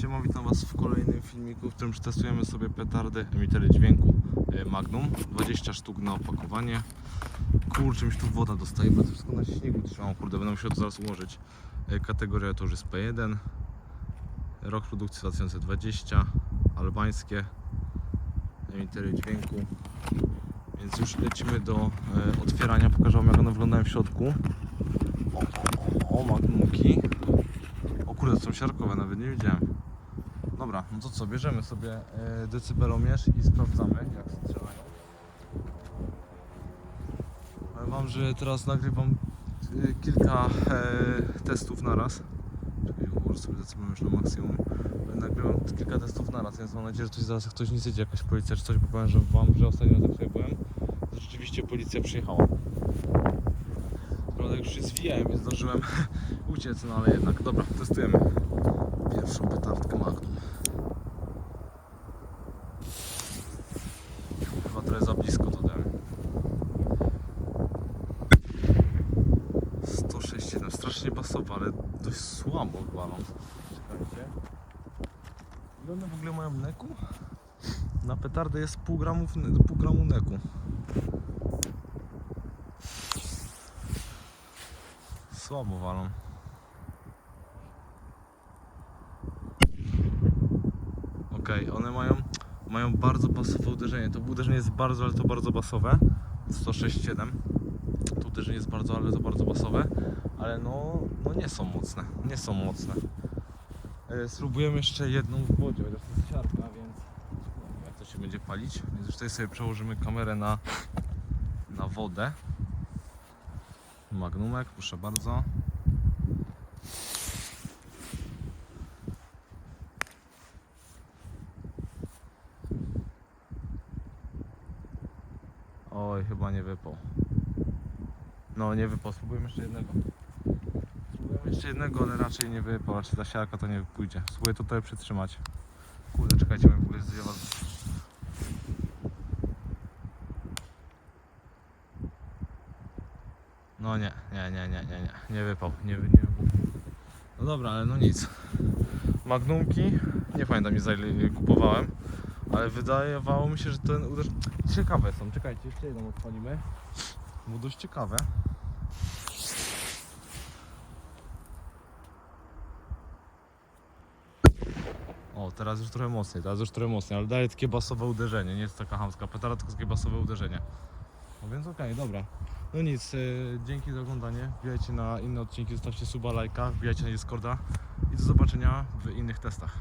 Siema, witam Was w kolejnym filmiku, w którym przetestujemy sobie petardy emitery dźwięku e, Magnum. 20 sztuk na opakowanie. Kurczę, mi się tu woda dostaje, bo to wszystko na śniegu trzymam Kurde, będę musiał to zaraz ułożyć. E, Kategoria to już jest P1 Rok produkcji 2020 Albańskie Emitery dźwięku. Więc już lecimy do e, otwierania. Pokażę Wam jak one wyglądają w środku. O, o, o Magnumki o kurde, to są siarkowe, nawet nie wiedziałem. Dobra, no to co, bierzemy sobie e, decybelomierz i sprawdzamy jak strzelają. Powiem wam, że teraz nagrywam e, kilka e, testów na raz. Czekaj, ułożę sobie decybelomierz na maksimum. Nagrywam kilka testów na raz, więc mam nadzieję, że ktoś zaraz, ktoś nie jedzie, jakaś policja czy coś, bo powiem że wam, że ostatnio raz jak tutaj byłem, to rzeczywiście policja przyjechała. Prawda, już się zwijałem, nie zdążyłem uciec, no ale jednak, dobra, testujemy pierwszą petardkę Magnum. Chyba trochę za blisko to dałem. 106,7, basowo, ale dość słabo walą. Czekajcie. Ile one w ogóle mają neku? Na petardę jest pół, gramów, pół gramu neku. Słabo walą. Okej, one mają, mają bardzo basowe uderzenie. To uderzenie jest bardzo, ale to bardzo basowe. 106,7. To uderzenie jest bardzo, ale to bardzo basowe. Ale no, no nie są mocne. Nie są mocne. E, spróbujemy jeszcze jedną w wodzie, chociaż to jest siatka, więc jak to się będzie palić. Więc tutaj sobie przełożymy kamerę na, na wodę. Magnumek, proszę bardzo. Oj, chyba nie wypał. No, nie wypał. Spróbujemy jeszcze jednego. Jeszcze jednego, ale raczej nie wypał. Raczej ta siarka to nie pójdzie. Spróbuję tutaj przytrzymać. Kurde, czekajcie, mój ogóle zdjęła. No nie, nie, nie, nie, nie, nie, nie wypał, nie, nie wypał. No dobra, ale no nic. Magnumki, nie pamiętam ile za ile kupowałem, ale wydawało mi się, że ten uderz... Ciekawe są, czekajcie, jeszcze jedną odpalimy. Było dość ciekawe. O, teraz już trochę mocniej, teraz już trochę mocniej, ale daje takie basowe uderzenie, nie jest taka hamska petarda, tylko takie basowe uderzenie. No więc okej, dobra. No nic, e, dzięki za oglądanie. Wbijajcie na inne odcinki, zostawcie suba, lajka, wbijajcie na Discorda i do zobaczenia w innych testach.